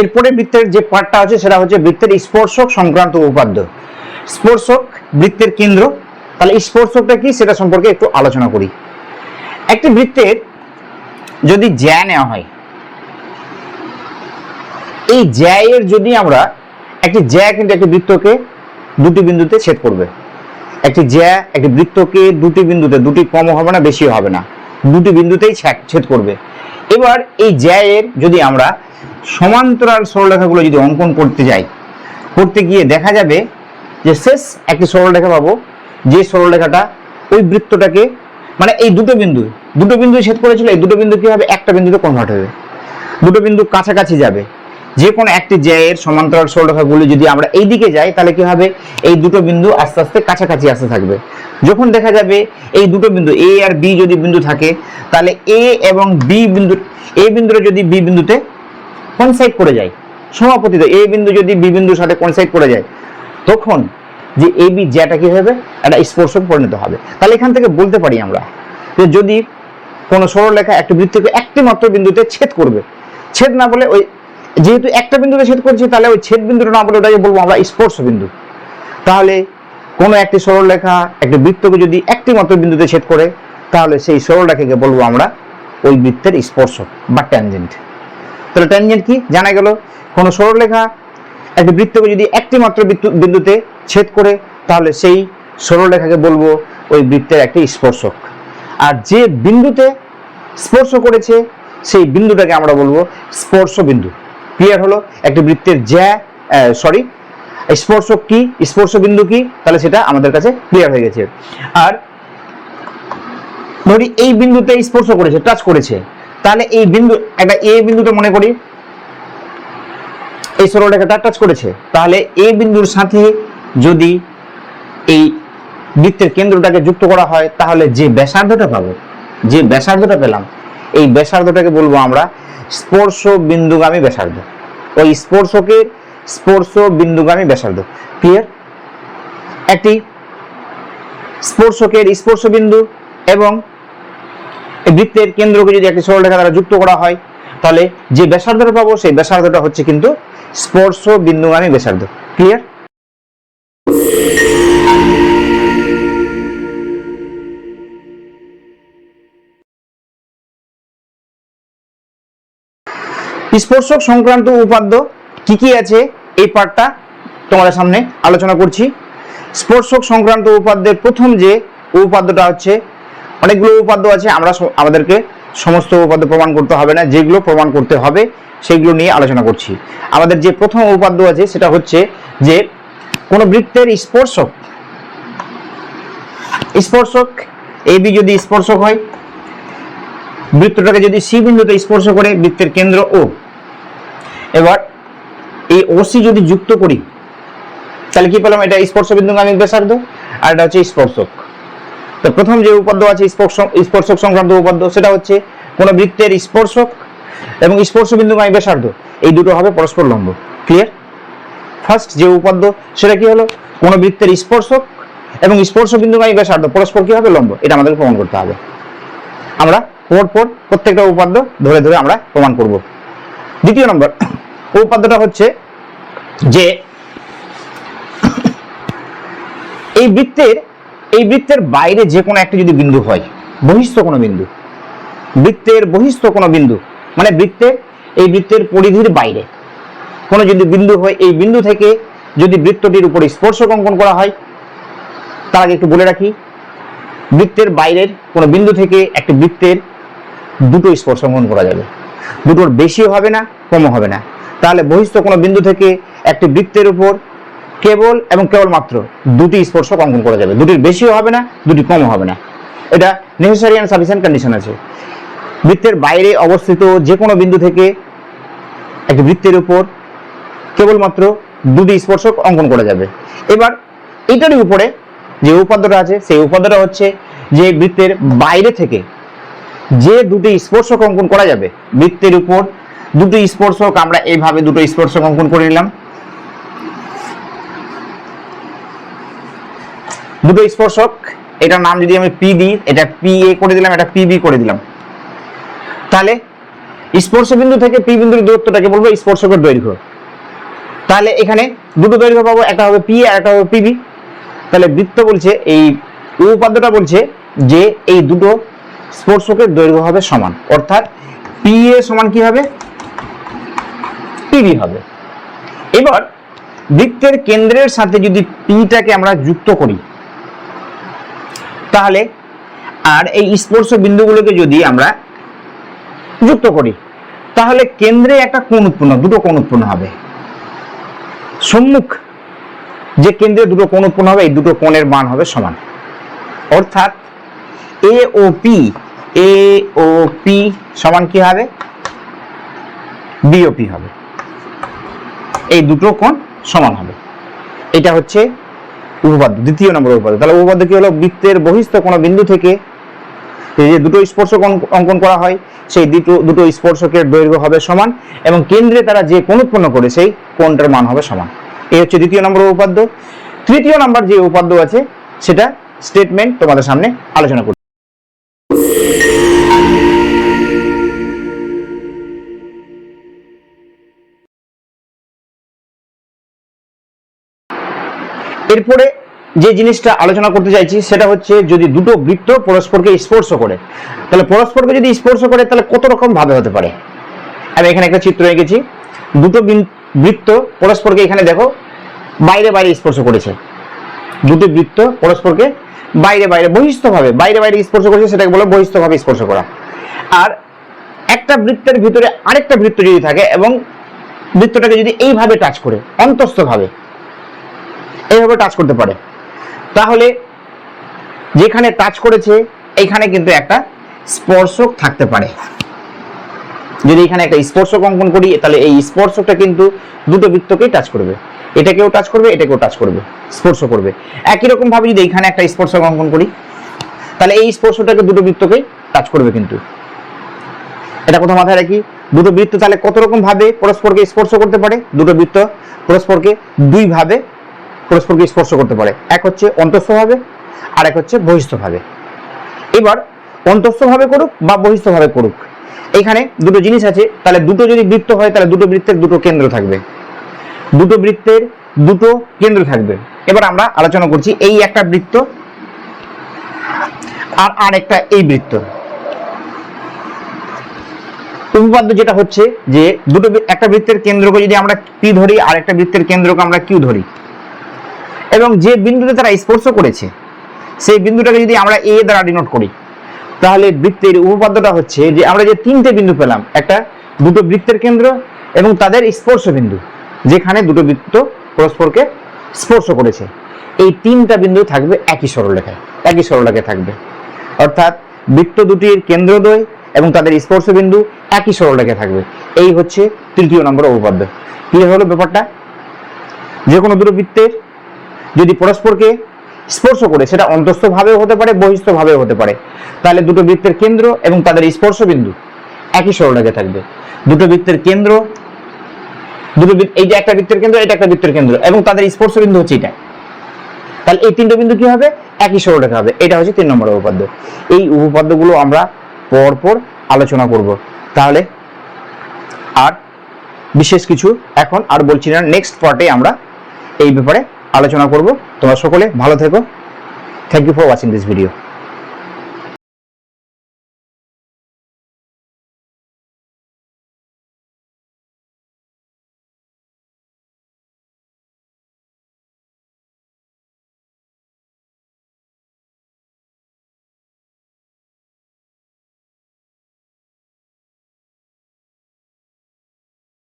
এরপরে বৃত্তের যে পার্টটা আছে, সেটা হচ্ছে বৃত্তের স্পর্শক সংক্রান্ত উপাদ্য। স্পর্শক বৃত্তের কেন্দ্র। তাহলে স্পর্শকটা কি? সেটা সম্পর্কে একটু আলোচনা করি। একটি বৃত্তের যদি জ্যা নেওয়া হয়, এই জ্যায়ের যদি আমরা একটি জ্যা কিন্তু একটি বৃত্তকে দুটি বিন্দুতে ছেদ করবে। একটি জ্যা একটি বৃত্তকে দুটি বিন্দুতে, দুটি কম হবে না বেশি হবে না। দুটি বিন্দুতেই ছেদ করবে। এবার এই জ্যায়ের যদি আমরা সমান্তরাল সরলরেখাগুলো যদি অঙ্কন করতে যাই, করতে গিয়ে দেখা যাবে যে শেষ একটি সরলরেখা পাবো, যে সরলরেখাটা ওই বৃত্তটাকে মানে এই দুটো বিন্দু দুটো বিন্দু ছেদ করেছিল, এই দুটো বিন্দু কি হবে? একটা বিন্দুতে কনভার্ট হবে। দুটো বিন্দু কাছাকাছি যাবে। যে কোনো একটি জ্যায়ের সমান্তরাল সরলরেখাগুলি যদি আমরা এই দিকে যাই, তাহলে কি হবে? এই দুটো বিন্দু আস্তে আস্তে কাছাকাছি আসতে থাকবে। যখন দেখা যাবে এই দুটো বিন্দু এ আর বি যদি বিন্দু থাকে, তাহলে এ এবং বি বিন্দু এ বিন্দুটা যদি বি বিন্দুতে কনসাইড করে যায়। সমাপতিত। এ বিন্দু যদি বি বিন্দুর সাথে কনসাইড করে যায়, তখন যে এ বি জ্যাটা কি হবে? একটা স্পর্শক পরিণত হবে। তাহলে এখান থেকে বলতে পারি আমরা যে যদি কোনো সরলরেখা একটি বৃত্তকে একটি মাত্র বিন্দুতে ছেদ করবে, ছেদ না বলে ওই যেহেতু একটা বিন্দুতে ছেদ করছে, তাহলে ওই ছেদ বিন্দুটা না বলে ওটাকে বলব আমরা স্পর্শ বিন্দু। তাহলে কোনো একটি সরলরেখা একটি বৃত্তকে যদি একটি মাত্র বিন্দুতে ছেদ করে, তাহলে সেই সরলরেখাকে বলব আমরা ওই বৃত্তের স্পর্শক বা ট্যানজেন্ট তাহলে ট্যানজেন্ট কি? জানা গেল, কোনো সরলরেখা, একটি বৃত্তকে যদি একটি মাত্র বিন্দুতে ছেদ করে, তাহলে সেই সরলরেখাকে বলব ওই বৃত্তের একটি স্পর্শক। আর যে বিন্দুতে স্পর্শ করেছে, সেই বিন্দুটাকে আমরা বলব স্পর্শ বিন্দু। ক্লিয়ার হলো? একটি বৃত্তের জ্যা সরি স্পর্শক কি? স্পর্শ বিন্দু কি? তাহলে সেটা আমাদের কাছে ক্লিয়ার হয়ে গেছে। আর ধরি এই বিন্দুতে স্পর্শ করেছে টাচ করেছে তাহলে এই বিন্দু, একটা এ বিন্দুতে মনে করি, এই সরলরেখাটা টাচ করেছে। তাহলে এ বিন্দুর সাথে যদি এই বৃত্তের কেন্দ্রটাকে যুক্ত করা হয়, তাহলে যে ব্যাসার্ধটা পাবো, যে ব্যাসার্ধটা পেলাম, এই ব্যাসার্ধটাকে বলব আমরা স্পর্শ বিন্দুগামী ব্যাসার্ধ। ওই স্পর্শকের স্পর্শ বিন্দুগামী ব্যাসার্ধ। ক্লিয়ার একটি স্পর্শকের স্পর্শ বিন্দু এবং বৃত্তের কেন্দ্রকে যদি একটি সরলরেখা দ্বারা যুক্ত করা হয়, তাহলে যে ব্যাসার্ধটা পাবো সেই ব্যাসার্ধটা হচ্ছে কিন্তু স্পর্শ বিন্দুগামী ব্যাসার্ধ। ক্লিয়ার স্পর্শক সংক্রান্ত উপাদ্য কি কি আছে? এই পার্টটা তোমাদের সামনে আলোচনা করছি। স্পর্শক সংক্রান্ত উপাদ্যের প্রথম যে উপাদ্যটা হচ্ছে অনেকগুলো উপাদ্য আছে, আমরা আমাদেরকে সমস্ত উপাদ্য প্রমাণ করতে হবে না, যেগুলো প্রমাণ করতে হবে সেগুলো নিয়ে আলোচনা করছি। আমাদের যে প্রথম উপাদ্য আছে, সেটা হচ্ছে যে কোনো বৃত্তের স্পর্শক স্পর্শক এ বি যদি স্পর্শক হয়, বৃত্তটাকে যদি সি বিন্দুতে স্পর্শ করে, বৃত্তের কেন্দ্র ও এবার এই ওসি যদি যুক্ত করি, তাহলে কি পেলাম? এটা স্পর্শ বিন্দু আমি ব্যাসার্ধ, আর এটা হচ্ছে স্পর্শক। তো প্রথম যে উপাদ্য আছে স্পর্শক সংক্রান্ত উপাদ্য সেটা হচ্ছে কোন বৃত্তের স্পর্শক এবং স্পর্শ বিন্দুগামী ব্যাসার্ধ। এই দুটো হবে পরস্পর লম্ব। ক্লিয়ার ফার্স্ট যে উপাদ্য সেটা কি হলো? কোন বৃত্তের স্পর্শক এবং স্পর্শ বিন্দুগামী ব্যাসার্ধ। পরস্পর কি হবে? লম্ব। এটা আমাদেরকে প্রমাণ করতে হবে। আমরা পর পর প্রত্যেকটা উপাদ্য ধরে ধরে আমরা প্রমাণ করব। দ্বিতীয় নম্বর উপাদ্যটা হচ্ছে যে এই বৃত্তের এই বৃত্তের বাইরে যে কোনো একটা যদি বিন্দু হয় বহিস্থ কোনো বিন্দু, বৃত্তের বহিস্থ কোনো বিন্দু মানে বৃত্তের, এই বৃত্তের পরিধির বাইরে। কোনো যদি বিন্দু হয়, এই বিন্দু থেকে যদি বৃত্তটির উপরে স্পর্শক অঙ্কন করা হয়, তার আগে একটু বলে রাখি, বৃত্তের বাইরের কোনো বিন্দু থেকে একটি বৃত্তের দুটো স্পর্শ অঙ্কন করা যাবে। দুটোর বেশিও হবে না কমও হবে না। তাহলে বহিস্থ কোনো বিন্দু থেকে একটি বৃত্তের উপর কেবল এবং কেবলমাত্র দুটি স্পর্শক অঙ্কন করা যাবে। দুটির বেশিও হবে না, দুটি কমও হবে না। এটা নেসেসারি অ্যান্ড সাফিসিয়েন্ট কন্ডিশন আছে। বৃত্তের বাইরে অবস্থিত যে কোনো বিন্দু থেকে একটি বৃত্তের উপর কেবলমাত্র দুটি স্পর্শক অঙ্কন করা যাবে। এবার এটারই উপরে যে উপাদ্যটা আছে, সেই উপাদ্যটা হচ্ছে যে বৃত্তের বাইরে থেকে যে দুটি স্পর্শক অঙ্কন করা যাবে, বৃত্তের উপর দুটি স্পর্শক, আমরা এইভাবে দুটো স্পর্শক অঙ্কন করে নিলাম। দুটো স্পর্শক, এটার নাম যদি আমি পি দিই, এটা পি এ করে দিলাম, এটা পি বি করে দিলাম। তাহলে স্পর্শ বিন্দু থেকে পি বিন্দুর দূরত্বটাকে বলব স্পর্শকের দৈর্ঘ্য। তাহলে এখানে দুটো দৈর্ঘ্য পাবো, একটা হবে পি আর একটা হবে পিবি তাহলে বৃত্ত বলছে, এই উপপাদ্যটা বলছে যে এই দুটো স্পর্শকের দৈর্ঘ্য হবে সমান। অর্থাৎ পি এ সমান কি হবে? পিবি হবে। এবার বৃত্তের কেন্দ্রের সাথে যদি পিটাকে আমরা যুক্ত করি তাহলে আর এই স্পর্শ বিন্দুগুলোকে যদি আমরা যুক্ত করি, তাহলে কেন্দ্রে একটা কোণ উৎপন্ন, দুটো কোণ উৎপন্ন হবে। সম্মুখ যে কেন্দ্রে দুটো কোণ উৎপন্ন হবে, এই দুটো কোণের মান হবে সমান। অর্থাৎ এ O P A O P সমান কি হবে? বিওপি হবে। এই দুটো কোণ সমান হবে। এটা হচ্ছে উপপাদ্য, দ্বিতীয় নম্বর উপপাদ্য। তাহলে উপপাদ্য কি হলো? বৃত্তের বহিস্থ কোনো বিন্দু থেকে যে দুটো স্পর্শক অঙ্কন করা হয়, সেই দুটো দুটো স্পর্শকের দৈর্ঘ্য হবে সমান এবং কেন্দ্রে তারা যে কোণ উৎপন্ন করে, সেই কোণটার মান হবে সমান। এই হচ্ছে দ্বিতীয় নম্বর উপাদ্য তৃতীয় নম্বর যে উপাদ্য আছে, সেটা স্টেটমেন্ট তোমাদের সামনে আলোচনা করব এরপরে যে জিনিসটা আলোচনা করতে চাইছি, সেটা হচ্ছে যদি দুটো বৃত্ত পরস্পরকে স্পর্শ করে, তাহলে পরস্পরকে যদি স্পর্শ করে, তাহলে কত রকম ভাবে হতে পারে? আমি এখানে একটা চিত্র এঁকেছি। দুটো বৃত্ত পরস্পরকে এখানে দেখো, বাইরে বাইরে স্পর্শ করেছে। দুটো বৃত্ত পরস্পরকে বাইরে বাইরে, বহিস্থভাবে, বাইরে বাইরে স্পর্শ করেছে, সেটাকে বলে বহিস্থভাবে স্পর্শ করা। আর একটা বৃত্তের ভিতরে আরেকটা বৃত্ত যদি থাকে এবং বৃত্তটাকে যদি এইভাবে টাচ করে, অন্তস্থভাবে এইভাবে টাচ করতে পারে। তাহলে যেখানে টাচ করেছে এইখানে কিন্তু একটা স্পর্শক থাকতে পারে। যদি এখানে একটা স্পর্শক অঙ্কন করি, তাহলে এই স্পর্শকটা কিন্তু দুটো বৃত্তকেই টাচ করবে। এটাকেও টাচ করবে, এটাকেও টাচ করবে স্পর্শ করবে। একই রকম ভাবে যদি এখানে একটা স্পর্শক অঙ্কন করি, তাহলে এই স্পর্শটাকে দুটো বৃত্তকেই টাচ করবে কিন্তু। এটা কোথাও মাথায় রাখি, দুটো বৃত্ত তাহলে কত রকম ভাবে পরস্পরকে স্পর্শ করতে পারে? দুটো বৃত্ত পরস্পরকে দুই ভাবে পরস্পরকে স্পর্শ করতে পারে। এক হচ্ছে অন্তঃস্থভাবে আর এক হচ্ছে বহিস্থভাবে। এবার অন্তঃস্থভাবে করুক বা বহিস্থভাবে করুক, এখানে দুটো জিনিস আছে। তাহলে দুটো যদি বৃত্ত হয়, তাহলে দুটো বৃত্তের দুটো কেন্দ্র থাকবে। দুটো বৃত্তের দুটো কেন্দ্র থাকবে। এবার আমরা আলোচনা করছি এই একটা বৃত্ত আর আর একটা এই বৃত্ত। উপপাদ্য যেটা হচ্ছে যে দুটো একটা বৃত্তের কেন্দ্রকে যদি আমরা পি ধরি আর একটা বৃত্তের কেন্দ্রকে আমরা কিউ ধরি। এবং যে বিন্দুতে তারা স্পর্শ করেছে, সেই বিন্দুটাকে যদি আমরা এ দ্বারা ডিনোট করি, তাহলে বৃত্তের উপপাদ্যটা হচ্ছে যে আমরা যে তিনটে বিন্দু পেলাম, একটা দুটো বৃত্তের কেন্দ্র এবং তাদের স্পর্শ বিন্দু, যেখানে দুটো বৃত্ত পরস্পরকে স্পর্শ করেছে। এই তিনটা বিন্দু থাকবে একই সরলরেখায় একই সরলরেখায় থাকবে। অর্থাৎ বৃত্ত দুটির কেন্দ্রদ্বয় এবং তাদের স্পর্শ বিন্দু একই সরলরেখায় থাকবে। এই হচ্ছে তৃতীয় নম্বর উপপাদ্য। ক্লিয়ার হলো ব্যাপারটা? যে কোনো দুটো বৃত্তের যদি পরস্পরকে স্পর্শ করে, সেটা অন্তস্থভাবেও হতে পারে, বহিস্থভাবেও হতে পারে। তাহলে দুটো বৃত্তের কেন্দ্র এবং তাদের স্পর্শ বিন্দু একই সরলরেখায় থাকবে। দুটো বৃত্তের কেন্দ্র, দুটো এই যে একটা বৃত্তের কেন্দ্র, এটা একটা বৃত্তের কেন্দ্র, এবং তাদের স্পর্শ বিন্দু হচ্ছে এটা তাহলে এই তিনটে বিন্দু কি হবে? একই সরলরেখা হবে। এটা হচ্ছে তিন নম্বর উপপাদ্য। এই উপপাদ্যগুলো আমরা পরপর আলোচনা করব। তাহলে আর বিশেষ কিছু এখন আর বলছি না। নেক্সট পার্টে আমরা এই ব্যাপারে আলোচনা করব। তোমরা সকলে ভালো থেকো। Thank you for watching this video